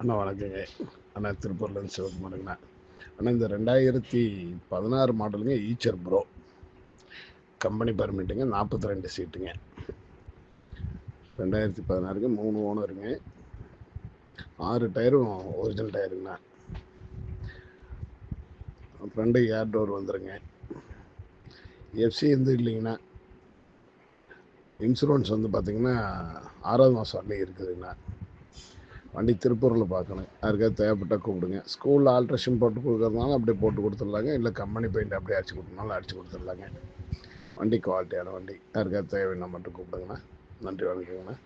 அண்ணா வணக்கங்க அண்ணா திருப்பூர்லேருந்து சிவகுமாருங்கண்ணா அண்ணா இந்த ரெண்டாயிரத்தி பதினாறு மாடலுங்க ஈச்சர் ப்ரோ. கம்பெனி பர்மிட்டுங்க நாற்பத்தி ரெண்டு சீட்டுங்க. ரெண்டாயிரத்தி பதினாறுக்கு மூணு ஓனருங்க. ஆறு டயரும் ஒரிஜினல் டயருங்கண்ணா. ஃப்ரெண்டு ஏர் டோர் வந்துருங்க. எஃப்சி வந்து இல்லைங்கண்ணா. இன்சூரன்ஸ் வந்து பார்த்தீங்கன்னா ஆறாவது மாதம் வரலையும் இருக்குதுங்கண்ணா. வண்டி திருப்பூரில் பார்க்கணும் யாருக்காவது தேவைப்பட்டால் கூப்பிடுங்க. ஸ்கூலில் ஆல்ட்ரேஷன் போட்டு கொடுக்குறதுனால அப்படியே போட்டு கொடுத்துட்லாங்க. இல்லை கம்பெனி பெயிண்ட் அப்படியே அடிச்சு கொடுத்தனாலும் அடிச்சு கொடுத்துட்லாங்க. வண்டி குவாலிட்டியான வண்டி. யாருக்காவது தேவைன்னா மட்டும் கூப்பிடுங்கண்ணா. நன்றி வணக்கங்கண்ணா.